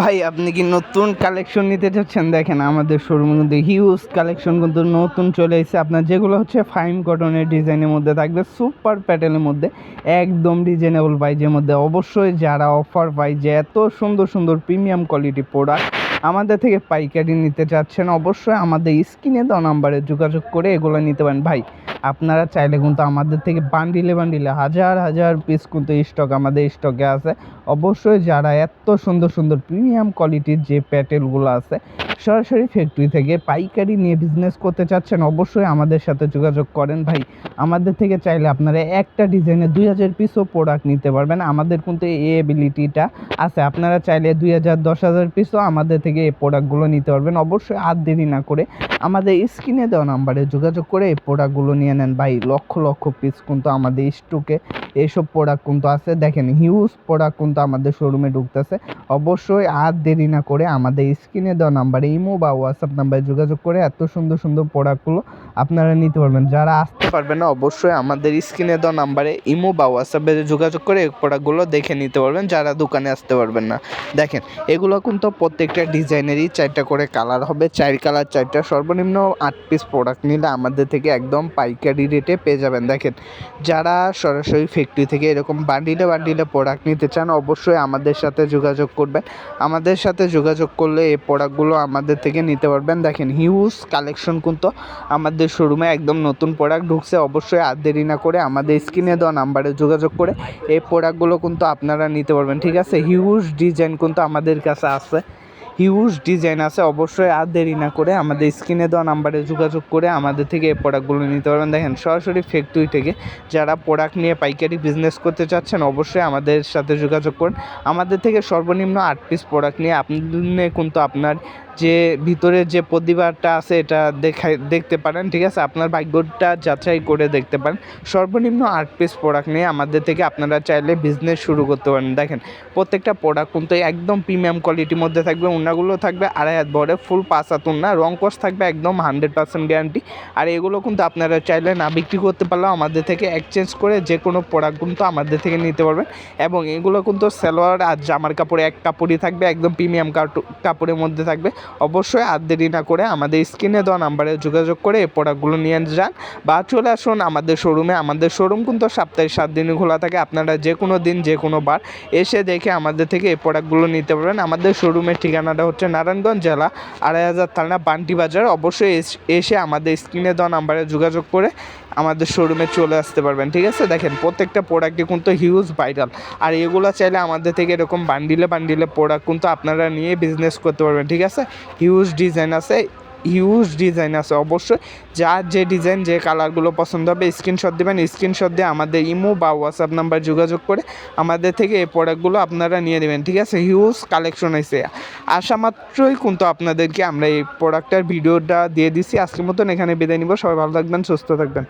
ভাই, আপনি কি নতুন কালেকশন নিতে চাচ্ছেন দেখেন, আমাদের শোরুমে কিন্তু হিউজ কালেকশন কিন্তু নতুন চলে এসেছে। আপনার যেগুলো হচ্ছে ফাইন কটনের ডিজাইনের মধ্যে থাকবে সুপার প্যাটেলের মধ্যে, একদম রিজনেবল প্রাইজের মধ্যে। অবশ্যই যারা অফার পাই যে এত সুন্দর সুন্দর প্রিমিয়াম কোয়ালিটি প্রোডাক্ট আমাদের থেকে পাইকারি নিতে চাচ্ছেন, অবশ্যই আমাদের স্ক্রিনে দেওয়া নাম্বারে যোগাযোগ করে এগুলো নিতে পারেন। ভাই আপনারা চাইলে কিন্তু আমাদের থেকে বান্ডিলে বান্ডিলে হাজার হাজার পিস কিন্তু স্টক আমাদের স্টকে আছে। অবশ্যই যারা এত সুন্দর সুন্দর প্রিমিয়াম কোয়ালিটির যে প্যাটেলগুলো আছে সরাসরি ফ্যাক্টরি থেকে পাইকারি নিয়ে বিজনেস করতে চাচ্ছেন, অবশ্যই আমাদের সাথে যোগাযোগ করেন ভাই। আমাদের থেকে চাইলে আপনারা একটা ডিজাইনে দুই হাজার পিসও প্রোডাক্ট নিতে পারবেন। আমাদের কিন্তু এই এবিলিটিটা আছে। আপনারা চাইলে দুই হাজার, দশ হাজার পিসও আমাদের থেকে এই প্রোডাক্টগুলো নিতে পারবেন। অবশ্যই আর দেরি না করে আমাদের স্ক্রিনে দেওয়া নাম্বারে যোগাযোগ করে এই প্রোডাক্টগুলো নিয়ে নেন ভাই। লক্ষ লক্ষ পিস কিন্তু আমাদের স্টকে এইসব প্রোডাক্ট কিন্তু আছে। দেখেন হিউজ প্রোডাক্ট কিন্তু আমাদের শোরুমে ঢুকতেছে। অবশ্যই আর দেরি না করে আমাদের স্ক্রিনে দেওয়া নাম্বারে ইমো বা হোয়াটসঅ্যাপ নাম্বারে যোগাযোগ করে এত সুন্দর সুন্দর প্রোডাক্টগুলো আপনারা নিতে পারবেন। যারা আসতে পারবেন না, অবশ্যই আমাদের স্ক্রিনে দেওয়া নাম্বারে ইমো বা হোয়াটসঅ্যাপে যোগাযোগ করে এই প্রোডাক্টগুলো দেখে নিতে পারবেন। যারা দোকানে আসতে পারবেন না। দেখেন, এগুলো কিন্তু প্রত্যেকটা ডিজাইনেরই চারটা করে কালার হবে। চার কালার চারটা সর্বনিম্ন আট পিস প্রোডাক্ট নিলে আমাদের থেকে একদম পাইকারি রেটে পেয়ে যাবেন। দেখেন, যারা সরাসরি ফ্যাক্টরি থেকে এরকম বান্ডিলে বান্ডিলে প্রোডাক্ট নিতে চান, অবশ্যই আমাদের সাথে যোগাযোগ করবেন। আমাদের সাথে যোগাযোগ করলে এই প্রোডাক্টগুলো আমাদের থেকে নিতে পারবেন। দেখেন হিউজ কালেকশন কিন্তু আমাদের শোরুমে একদম নতুন প্রোডাক্ট ঢুকছে। অবশ্যই আর দেরি না করে আমাদের স্ক্রিনে দেওয়া নাম্বারে যোগাযোগ করে এই প্রোডাক্টগুলো কিন্তু আপনারা নিতে পারবেন। ঠিক আছে? হিউজ ডিজাইন কিন্তু আমাদের কাছে আছে। হিউজ ডিজাইন আছে, অবশ্যই আর দেরি না করে আমাদের স্ক্রিনে দেওয়া নাম্বারে যোগাযোগ করে আমাদের থেকে এই প্রোডাক্টগুলো নিতে পারবেন। দেখেন, সরাসরি ফ্যাক্টরি থেকে যারা প্রোডাক্ট নিয়ে পাইকারি বিজনেস করতে চাচ্ছেন, অবশ্যই আমাদের সাথে যোগাযোগ করুন। আমাদের থেকে সর্বনিম্ন আট পিস প্রোডাক্ট নিয়ে আপনি কিন্তু আপনার যে ভিতরে যে প্রতিভাটা আছে, এটা দেখাই, দেখতে পারেন, ঠিক আছে? আপনার ভাগ্যটা যাচাই করে দেখতে পারেন। সর্বনিম্ন আট পিস প্রোডাক্ট নিয়ে আমাদের থেকে আপনারা চাইলে বিজনেস শুরু করতে পারেন। দেখেন, প্রত্যেকটা প্রোডাক্ট কিন্তু একদম প্রিমিয়াম কোয়ালিটির মধ্যে থাকবে উন্নাগুলো থাকবে আড়াই হাত বড়ে ফুল পাঁচ হাত উন্না রং কস থাকবে একদম হান্ড্রেড পার্সেন্ট গ্যারান্টি আর এগুলো কিন্তু আপনারা চাইলে না বিক্রি করতে পারলেও আমাদের থেকে এক্সচেঞ্জ করে যে কোনো প্রোডাক্ট কিন্তু আমাদের থেকে নিতে পারবেন। এবং এগুলো কিন্তু সালোয়ার আর জামার কাপড়ে এক কাপড়ই থাকবে, একদম প্রিমিয়াম কাপড়ের মধ্যে থাকবে। অবশ্যই আর দেরি না করে আমাদের স্ক্রিনে দেওয়া নাম্বারে যোগাযোগ করে এই প্রোডাক্টগুলো নিয়ে যান বা চলে আসুন আমাদের শোরুমে। আমাদের শোরুম কিন্তু সপ্তাহে সাত দিনই খোলা থাকে। আপনারা যে কোনো দিন যে কোনো বার এসে দেখে আমাদের থেকে এই প্রোডাক্টগুলো নিতে পারবেন। আমাদের শোরুমের ঠিকানাটা হচ্ছে নারায়ণগঞ্জ জেলা, আড়াই হাজার থানা, বান্টি বাজার। অবশ্যই এসে আমাদের স্ক্রিনে দেওয়া নাম্বারে যোগাযোগ করে আমাদের শোরুমে চলে আসতে পারবেন। ঠিক আছে? দেখেন, প্রত্যেকটা প্রোডাক্টই কিন্তু হিউজ ভাইরাল আর এগুলো চাইলে আমাদের থেকে এরকম বান্ডিলে বান্ডিলে প্রোডাক্ট কিন্তু আপনারা নিয়ে বিজনেস করতে পারবেন। ঠিক আছে? হিউজ ডিজাইন আছে হিউজ ডিজাইন আছে অবশ্যই। যার যে ডিজাইন যে কালারগুলো পছন্দ হবে স্ক্রিনশট দেবেন স্ক্রিনশট দিয়ে আমাদের ইমো বা হোয়াটসঅ্যাপ নাম্বার যোগাযোগ করে আমাদের থেকে এই প্রোডাক্টগুলো আপনারা নিয়ে নেবেন, ঠিক আছে? হিউজ কালেকশন হয়েছে। আসা মাত্রই কিন্তু আপনাদেরকে আমরা এই প্রোডাক্টের ভিডিওটা দিয়ে দিছি। আজকের মতন এখানে বিদায় নিব। সবাই ভালো থাকবেন, সুস্থ থাকবেন।